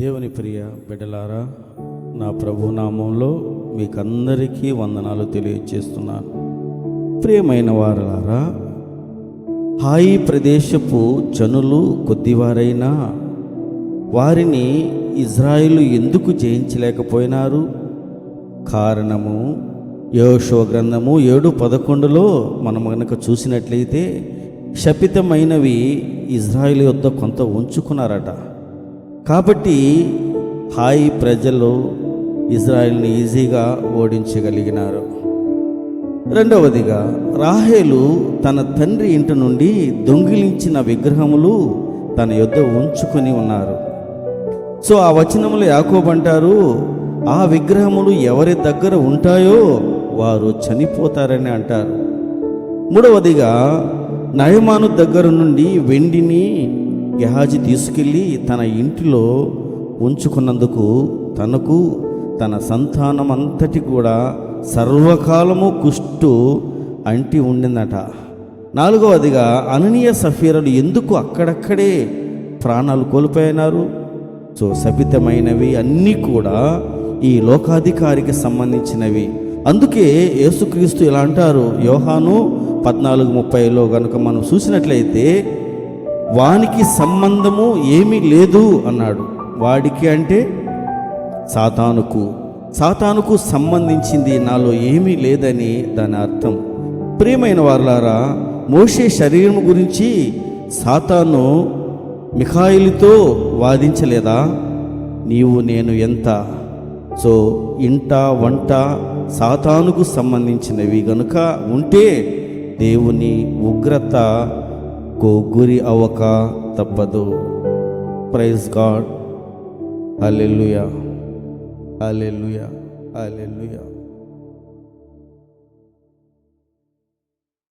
దేవుని ప్రియ బిడ్డలారా నా ప్రభు నామంలో మీకందరికీ వందనాలు తెలియజేస్తున్నాను ప్రియమైన వారలారా హాయి ప్రదేశపు జనులు కొద్దివారైనా వారిని ఇజ్రాయిలు ఎందుకు జయించలేకపోయినారు? కారణము యోషో గ్రంథము ఏడు పదకొండులో మనం కనుక చూసినట్లయితే శపితమైనవి ఇజ్రాయిల్ యొద్ద కొంత ఉంచుకున్నారట. కాబట్టి హాయి ప్రజలు ఇజ్రాయిల్ని ఈజీగా ఓడించగలిగినారు. రెండవదిగా రాహేలు తన తండ్రి ఇంటి నుండి దొంగిలించిన విగ్రహములు తన యొద్ద ఉంచుకొని ఉన్నారు. సో ఆ వచనములు యాకోబంటారు ఆ విగ్రహములు ఎవరి దగ్గర ఉంటాయో వారు చనిపోతారని అంటారు. మూడవదిగా నయమాను దగ్గర నుండి వెండిని గెహాజీ తీసుకెళ్ళి తన ఇంటిలో ఉంచుకున్నందుకు తనకు తన సంతానం అంతటి కూడా సర్వకాలము కుష్టు అంటి ఉండిందట. నాలుగవదిగా అననీయ సఫీరలు ఎందుకు అక్కడక్కడే ప్రాణాలు కోల్పోయినారు? సో సభితమైనవి అన్నీ కూడా ఈ లోకాధికారికి సంబంధించినవి. అందుకే యేసుక్రీస్తు ఇలా అంటారు. యోహాను పద్నాలుగు ముప్పైలో కనుక మనం చూసినట్లయితే వానికి సంబంధము ఏమీ లేదు అన్నాడు. వాడికి అంటే సాతానుకు సాతానుకు సంబంధించింది నాలో ఏమీ లేదని దాని అర్థం. ప్రియమైన వారులారా మోషే శరీరం గురించి సాతాను మిఖాయిలతో వాదించలేదా? నీవు నేను ఎంత? సో ఇంట వంట సాతానుకు సంబంధించినవి గనుక ఉంటే దేవుని ఉగ్రత కు గురి అవ్వక తప్పదు. Praise God alleluia alleluia alleluia